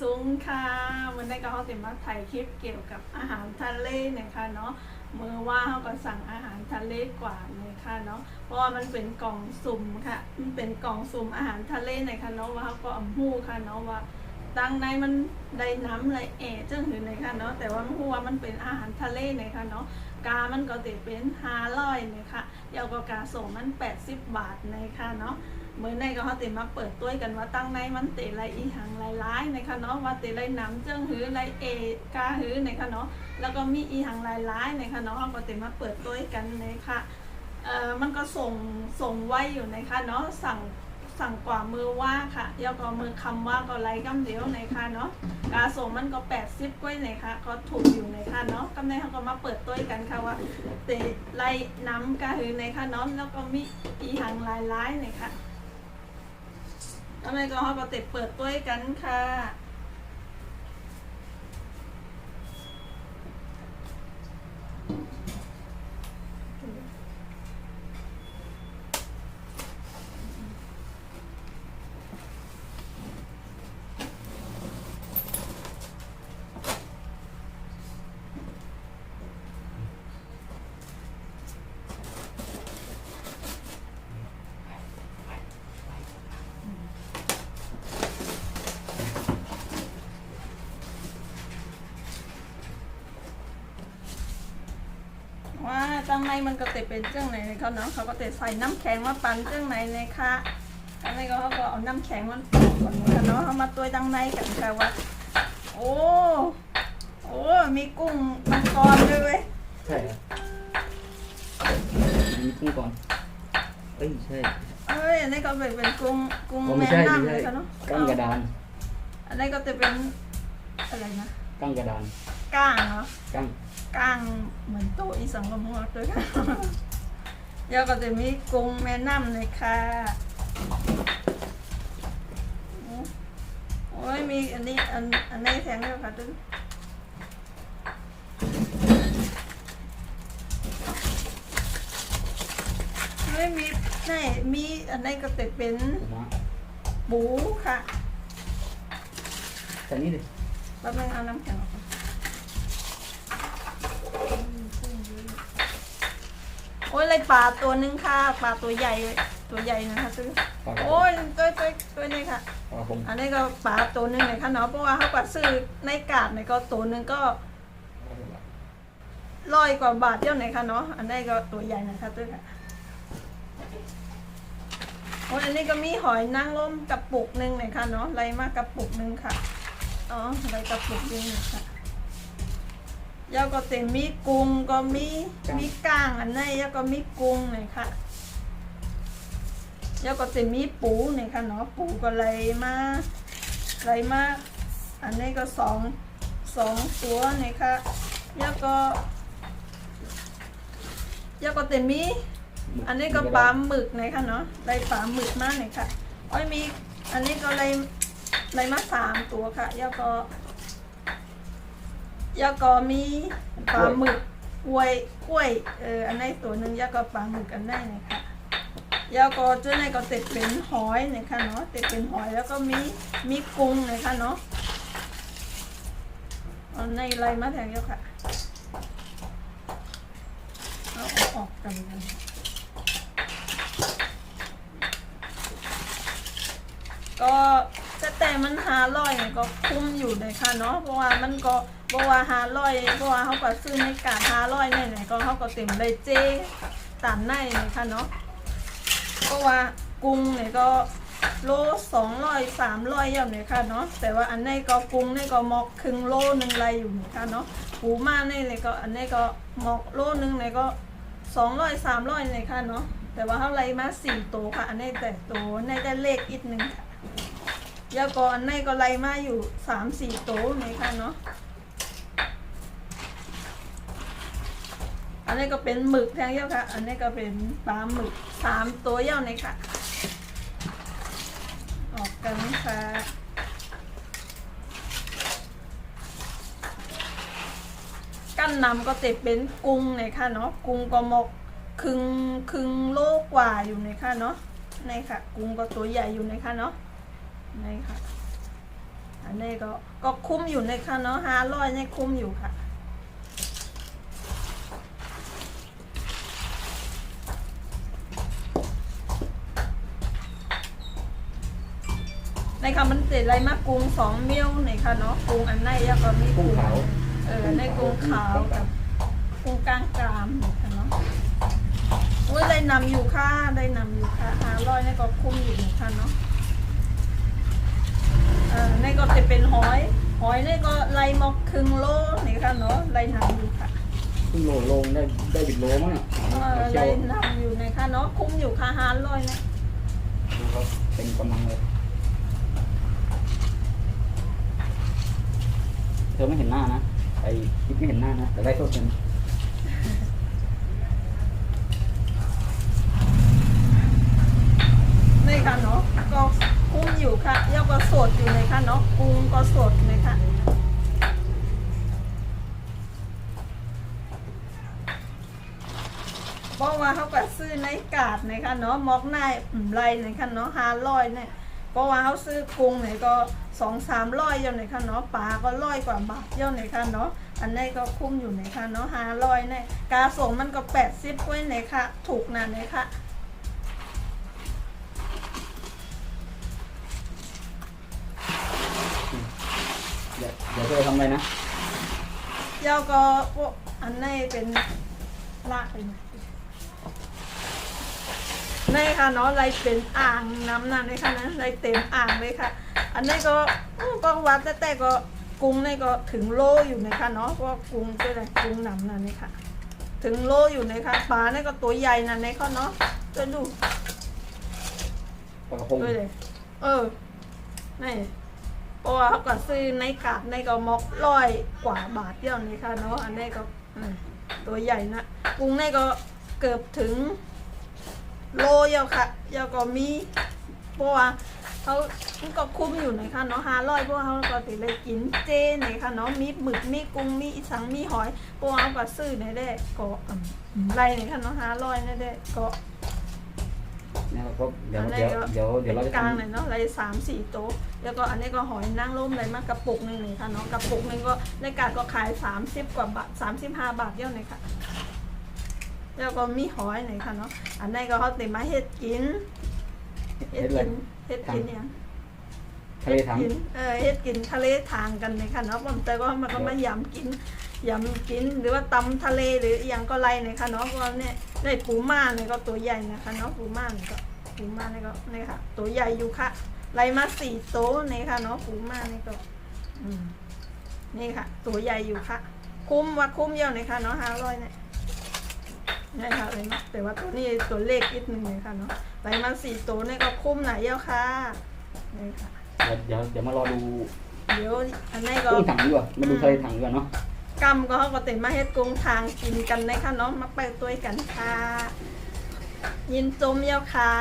ซุงค่ะวันนี้ก็เขาติมาถ่ายคลิปเกี่ยวกับอาหารทะเลนะคะเนาะมือว่าเขาก็สั่งอาหารทะเลกว่านะคะเนาะเพราะว่ามันเป็นกล่องสุ่มค่ะมันเป็นกล่องสุ่มอาหารทะเลนะคะเนาะว่าเขาก็เอาหู้ค่ะเนาะว่าดังในมันได้น้ำไรแอจังหือนะคะเนาะแต่ว่ามันหู้ว่ามันเป็นอาหารทะเลนะคะเนาะกามันก็ติเป็นห้าร้อยนะคะเยาวก็กาส่งมัน80บาทนะคะเนาะ มื่อในก็เขาติมาเปิดตัวกันว่าตั้งในมันเตะไรอีหังไรร้ายในคะเนาะว่าเตะไรน้ำเจิ้งหือไรเอกาหือในคะเนาะแล้วก็มีอีหังไรร้ายในคะเนาะเขาก็ติมาเปิดตัวกันในคะเอ่อมันก็ส่งส่งไว้อยู่ในคะเนาะสั่งสั่งกว่ามือว่าค่ะยาวก็มือคำว่าก็ไรกำเดียวในคะเนาะกาส่งมันก็แปดสิบก้อยในะคะก็ถูกอยู่ในะคะเนาะกำในเขาก็มาเปิดตัวกันค่ะว่าเตะไรน้ำกาหือในคะเนาะแล้วก็มีอีหังไรร้ายในะคะ ทำไมก็ฮอปเต็เปิดตัวกันค่ะ ว่าจังในมันก็เตะเป็นเจ้งไหนในเขาเนาะเขาก็เตะใส่น้ำแข็งมาปั่นเจ้งไหนนะคะจังในก็เขาก็เอาน้ำแข็งมันปอกก่อนนะคะเนาะเขามาตัวจังในกันค่ะว่าโอ้โอ้มีกุ้งมังกรด้วยเว้ยใช่ครับมีกุ้งก่อนเอ้ยใช่เอ้ยอันนี้ก็เป็นเป็นกุ้งกุ้งอ๋อไม่แม่ใช่น้ำไม่เลยใช่ค่ะเนาะกั้งกระดาน อันนี้ก็จะเป็นอะไรนะกั้งกระดานก้างเนาะกั้ง ก้างเหมือนโตอีสังกะมวกด้วยค่ะแล้วก็จะมีกุ้งแม่น้ำเลยค่ะโอ้ยมีอันนี้อันอันนี้แทงด้วยค่ะตึ้งไม่มีไหนมีอันนี้ก็จะเป็นปูม้าปูค่ะแต่นี่ดิแป๊บนึงเอาน้ำแข็งออกก่อน โอ้ยเลยปลาตัวนึงค่ะปลาตัวใหญ่ตัวใหญ่นะคะซื้อปลาโอ้ยตัวตัวตัวนี้ค่ะปลาผมอันนี้ก็ปลาตัวหนึงเลยค่ะเนาะเพราะว่าเขาก็ซื้อในกาดเนี่ยก็ตัวหนึงก็ร้อยกว่าบาทเดียวไหนค่ะเนาะอันนี้ก็ตัวใหญ่นะคะตัวค่ะโอ้ยอันนี้ก็มีหอยนางรมกระปุกหนึ่งเลยค่ะเนาะไรมากกระปุกหนึ่งค่ะอ๋อไรกระปุกหนึงค่ะ ยาก็เต็มมีกุ้งก็มีมีก้างอันนี้แล้วก็มีกุ้งเลยค่ะแล้วก็จะมีปูเนี่ยค่ะเนาะปูก็ไหลมาไหลมาอันนี้ก็สองสองตัวเนี่ยค่ะแล้วก็แล้วก็จะมีอันนี้ก็ปลาหมึกเนี่ยค่ะเนาะได้ปลาหมึกมากเนี่ยค่ะอ้อยมีอันนี้ก็เลยเลยมาสามตัวค่ะแล้วก็ แล้วก็มีปลาหมึกกล้วยกล้วยเอออันนี้ตัวหนึ่งแล้วก็ปลาหมึกอันนี้นี่ยค่ะแล้วก็เจ้าในก็ติดเป็นหอยนะคะเนาะติดเป็นหอยแล้วก็มีมีกุ้งนะคะเนาะเอาในไรมาแทงเยอะค่ะเอาออกออกกันกันก็แต่แต่มันหาร้อยเนี่ยก็คุ้มอยู่เลยค่ะเนาะเพราะว่ามันก็ เพราะว่าหาร้อยเพราะว่าเขาก็ซื้อในกาดหาร้อยเนี่ยเนี่ยก็เขาก็เต็มเลยเจตามในเลยค่ะเนาะเพราะว่ากุ้งเนี่ยก็โลสองร้อยสามร้อยอย่างเนี่ยค่ะเนาะแต่ว่าอันนี้ก็กุ้งนี่ก็หมอกครึ่งโลหนึ่งไรอยู่เนี่ยค่ะเนาะปูมาเนี่ยเลยก็อันนี้ก็หมอกโลหนึ่งเนี่ยก็สองร้อยสามร้อยเนี่ยค่ะเนาะแต่ว่าเท่าไรมาสี่ตัวค่ะ อันนี้แต่ตัวในได้เลขอีกหนึ่งค่ะแล้วก็อันนี้ก็ไรมาอยู่สามสี่ตัวเนี่ยค่ะเนาะ นนี้ก็เป็นหมึกแทงเย้าค่ะ อันนี้ก็เป็นปลาหมึกสามตัวเย้าในค่ะ ออกกันค่ะกั้นนำก็จะเป็นกุ้งในค่ะเนาะกุ้งก็หมกครึ่งครึ่งโลกว่าอยู่ในค่ะเนาะในค่ะ กุ้งก็ตัวใหญ่อยู่ในค่ะเนาะในค่ะ อันนี้ก็ก็คุ้มอยู่ในค่ะเนาะห้าร้อยเนี่คุ้มอยู่ค่ะ ค่ะมันเสร็จอะไรมากกุ้งสองเมี่ยวในค่ะเนาะกุ้งอันไหนแล้วก็มีกุ้งขาวเออในกุ้งขาวกับกุ้งกลางกรามในค่ะเนาะอุ้ยได้นำอยู่ค่ะได้นำอยู่ค่ะห้าร้อยนี่ก็คุ้มอยู่ในค่ะเนาะเออในก็จะเป็นหอยหอยนี่ก็ไล่มอกครึ่งโลนี่ค่ะเนาะไล่นำอยู่ค่ะขึ้นโลลงได้ได้บิดโลมั้งเนี่ยเออเชียไล่วนำอยู่ในค่ะเนาะคุ้มอยู่ค่ะห้าร้อยนะดูครับเป็นกำลังเลย เธอไม่เห็นหน้านะ ไอ้คลิปไม่เห็นหน้านะ แต่ได้โทษเต็มนี่ค่ะเนาะก็กุ้งอยู่ค่ะแล้วก็สดอยู่ในค่ะเนาะกุ้งก็สดเลยค่ะบอกว่าเขาก็ซื้อในกาดในค่ะเนาะมอกในอืมไรในค่ะเนาะห้าร้อยเนี่ย เพราะว่าเขาซื้อกุ้งเนี่ยก็สองสามร้อยอยู่ในค่ะเนาะปลาก็ร้อยกว่าบาทอยู่ในค่ะเนาะอันนี้ก็คุ้มอยู่ในค่ะเนาะห้าร้อยเนี่ยกาส่งมันก็แปดสิบกว่าในค่ะถูกนะในค่ะเดี๋ยวเดี๋ยวเธอทำอะไรนะเจ้าก็พวกอันนี้เป็นลากไปหน่อย นี่ค่ะเนาะไรเป็นอ่างน้ำนั่นเลยค่ะนะไรเต็มอ่างเลยค่ะ อันนี้ก็อืมก็วัดแต่แต่ก็กรุงนี่ก็ถึงโลอยู่นะคะเนาะเพราะว่ากรุงก็เลยกรุงน้ำนั่นนี่ค่ะ ถึงโลอยู่นะคะปลานี่ก็ตัวใหญ่นั่นนี่เขาเนาะจะดูปลากระพงด้วยเลยเออนี่เพราะว่าเขาก็ซื้อในกาดในก็มอกร้อยกว่าบาทเดียวนี่ค่ะเนาะอันนี้ก็อืมตัวใหญ่นะกุ้งนี่ก็เกือบถึง โลเดียวค่ะเดียวก็มีเพราะว่าเขามันก็คุ้มอยู่นะคะเนาะห้าร้อยเพราะว่าเขาก็ติเลยกินเจในค่ะเนาะมีหมึกมีกุ้งมีอีสังมีหอยเพราะว่าเขาก็ซื้อในได้ก็อืมไรในค่ะเนาะห้าร้อยในได้ก็นะครับก็เดี๋ยวอันนี้เดี๋ยวก็เดี๋ยวเดี๋ยวเราป็จะนกลางทำหน่อยเนาะไรสามสี่โต๊ะแล้วก็อันนี้ก็หอยนางรมอะไรมากกระปุกหนึ่งเลยค่ะเนาะกระปุกหนึ่งก็ในกาดก็ขายสามสิบกว่าบาทสามสิบห้าบาทเดียวเลยค่ะ แล้วก็มีหอยหน่อยค่ะเนาะอันนี้ก็เขาเต็มมาเฮ็ดกินเฮ็เฮ็ดดอะไรกินเฮ็ดกินเนี่ยทะเลถังกินเออเฮ็ดกินทะเลทางกันเลยค่ะเนาะผมแต่ก็มันก็มายำกินยำกินหรือว่าตำทะเลหรืออหย่างก็ไรเนี่ยค่ะเนาะก็เนี่ยได้ปูม่าเนี่ยก็ตัวใหญ่นะคะเนาะปูม่าเนี่ยก็ปูม่าเนี่ยก็เนี่ยค่ะ ตัวใหญ่อยู่ค่ะไรมาสี่โต๊ะเนี่ยค่ะเนาะปูม่าเนี่ยก็อืมนี่ค่ะ ตัวใหญ่อยู่ค่ะ คุ้มว่าคุ้มเยอะเลยค่ะเนาะห้าร้อยเนี่ย นี่ค่ะเลยนะแต่ว่าตัวนี้ตัวเลขนิดนึงเลยค่ะเนาะไรมาสี่โต๊ะเนี่ยก็คุ้มไหนเยอะค่ะนี่ค่ะเดี๋ยวเดี๋ยวเดี๋ยวมารอดูเดี๋ยวอันนี้ก็กุ้งถังดีกว่ามาดูทะเลถังดีกว่าเนาะกำก็เขาก็เต็มมาเฮ็ดกรุงทางกินกันนะคะเนาะมาไปตัวกันค่ะ ยินจมเยาค่ะ